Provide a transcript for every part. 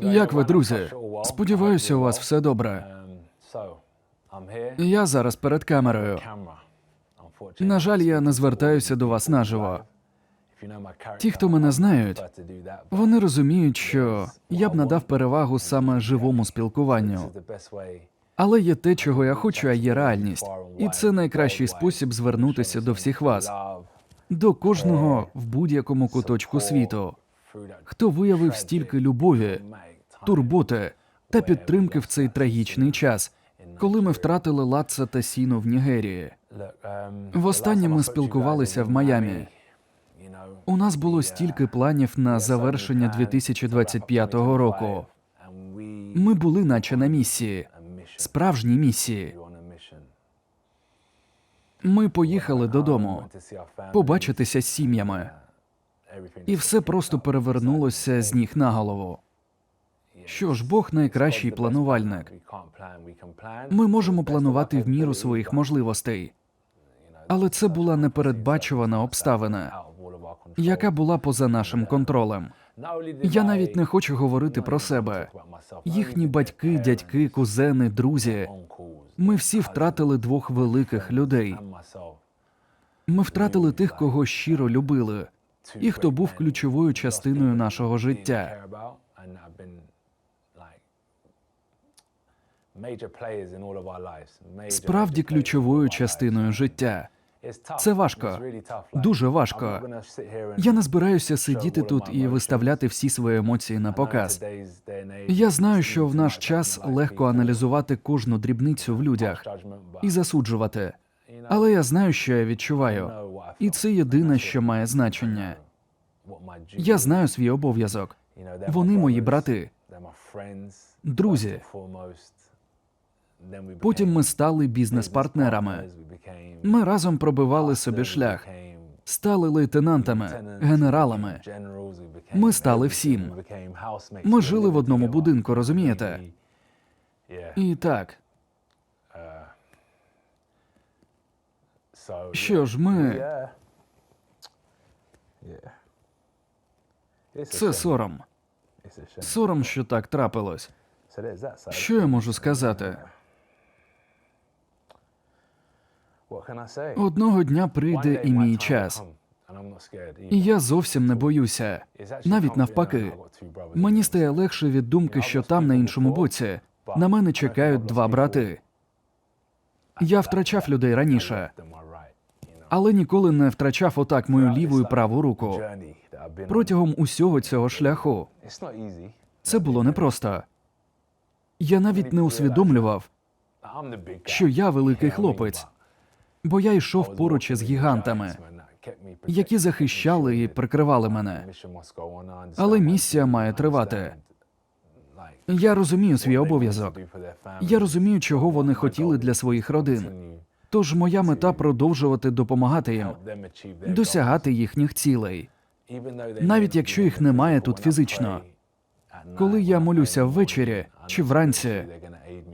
Як ви, друзі? Сподіваюся, у вас все добре. Я зараз перед камерою. На жаль, я не звертаюся до вас наживо. Ті, хто мене знають, вони розуміють, що я б надав перевагу саме живому спілкуванню. Але є те, чого я хочу, а є реальність. І це найкращий спосіб звернутися до всіх вас, до кожного в будь-якому куточку світу, хто виявив стільки любові, турботи та підтримки в цей трагічний час, коли ми втратили Латца та Сіну в Нігерії. Востаннє ми спілкувалися в Майамі. У нас було стільки планів на завершення 2025 року. Ми були, наче на місії, справжній місії. Ми поїхали додому побачитися з сім'ями, і все просто перевернулося з ніг на голову. Що ж, Бог найкращий планувальник. Ми можемо планувати в міру своїх можливостей, але це була непередбачувана обставина, яка була поза нашим контролем. Я навіть не хочу говорити про себе. Їхні батьки, дядьки, кузени, друзі. Ми всі втратили двох великих людей. Ми втратили тих, кого щиро любили, і хто був ключовою частиною нашого життя. Справді ключовою частиною життя. Це важко, дуже важко. Я не збираюся сидіти тут і виставляти всі свої емоції на показ. Я знаю, що в наш час легко аналізувати кожну дрібницю в людях і засуджувати. Але я знаю, що я відчуваю, і це єдине, що має значення. Я знаю свій обов'язок. Вони мої брати, друзі. Потім ми стали бізнес-партнерами. Ми разом пробивали собі шлях, стали лейтенантами, генералами. Ми стали всім. Ми жили в одному будинку, розумієте? І так, що ж, ми? Це сором. Сором, що так трапилось. Що я можу сказати? Одного дня прийде і мій час, і я зовсім не боюся. Навіть навпаки, мені стає легше від думки, що там на іншому боці. на мене чекають два брати. Я втрачав людей раніше, але ніколи не втрачав отак мою ліву і праву руку. Протягом усього цього шляху це було непросто. Я навіть не усвідомлював, що я великий хлопець, бо я йшов поруч із гігантами, які захищали і прикривали мене. Але місія має тривати. Я розумію свій обов'язок. Я розумію, чого вони хотіли для своїх родин. Тож моя мета продовжувати допомагати їм, досягати їхніх цілей, навіть якщо їх немає тут фізично. Коли я молюся ввечері чи вранці,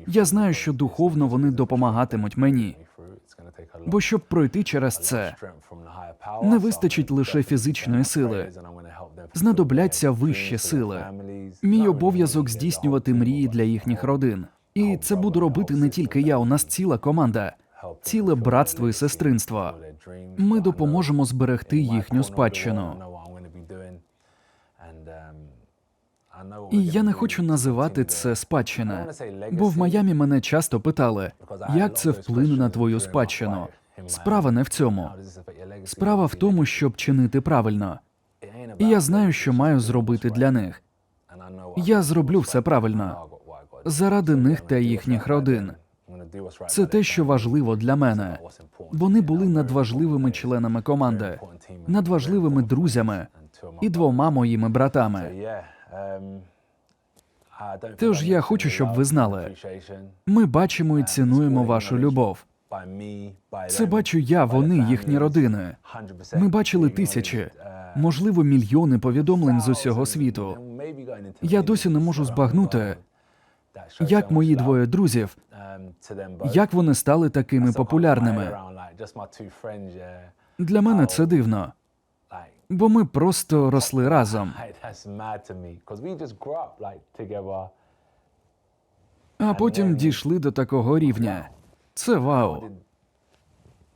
я знаю, що духовно вони допомагатимуть мені. Бо щоб пройти через це, не вистачить лише фізичної сили. Знадобляться вищі сили. Мій обов'язок здійснювати мрії для їхніх родин. І це буду робити не тільки я. У нас ціла команда, ціле братство і сестринство. Ми допоможемо зберегти їхню спадщину. І я не хочу називати це спадщина, бо в Майамі мене часто питали, як це вплине на твою спадщину. Справа не в цьому. Справа в тому, щоб чинити правильно. І я знаю, що маю зробити для них. Я зроблю все правильно заради них та їхніх родин. Це те, що важливо для мене. Вони були надважливими членами команди, надважливими друзями і двома моїми братами. Тож я хочу, щоб ви знали. Ми бачимо і цінуємо вашу любов. Це бачу я, вони, їхні родини. Ми бачили тисячі, можливо, мільйони повідомлень з усього світу. Я досі не можу збагнути, як мої двоє друзів, як вони стали такими популярними. Для мене це дивно. бо ми просто росли разом. А потім дійшли до такого рівня. Це вау.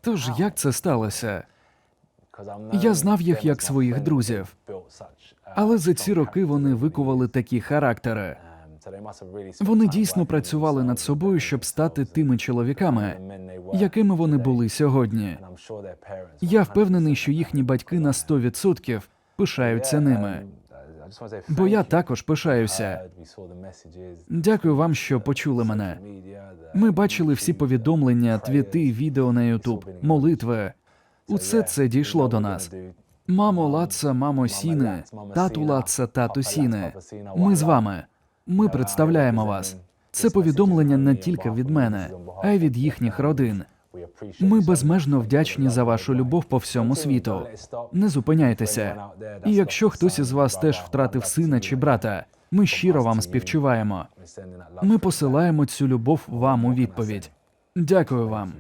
Тож як це сталося? Я знав їх як своїх друзів. Але за ці роки вони викували такі характери. Um, Вони дійсно працювали над собою, щоб стати тими чоловіками, якими вони були сьогодні. Я впевнений, що їхні батьки на 100% пишаються ними. um, Бо я також пишаюся. Дякую вам, що почули мене. Ми бачили всі повідомлення, твіти, відео на Ютуб, молитви. Усе це дійшло до нас. Мамо Лаца, мамо Сіне, тату Лаца, тату Сіне. Ми з вами. Ми представляємо вас. Це повідомлення не тільки від мене, а й від їхніх родин. Ми безмежно вдячні за вашу любов по всьому світу. Не зупиняйтеся. І якщо хтось із вас теж втратив сина чи брата, ми щиро вам співчуваємо. Ми посилаємо цю любов вам у відповідь. Дякую вам.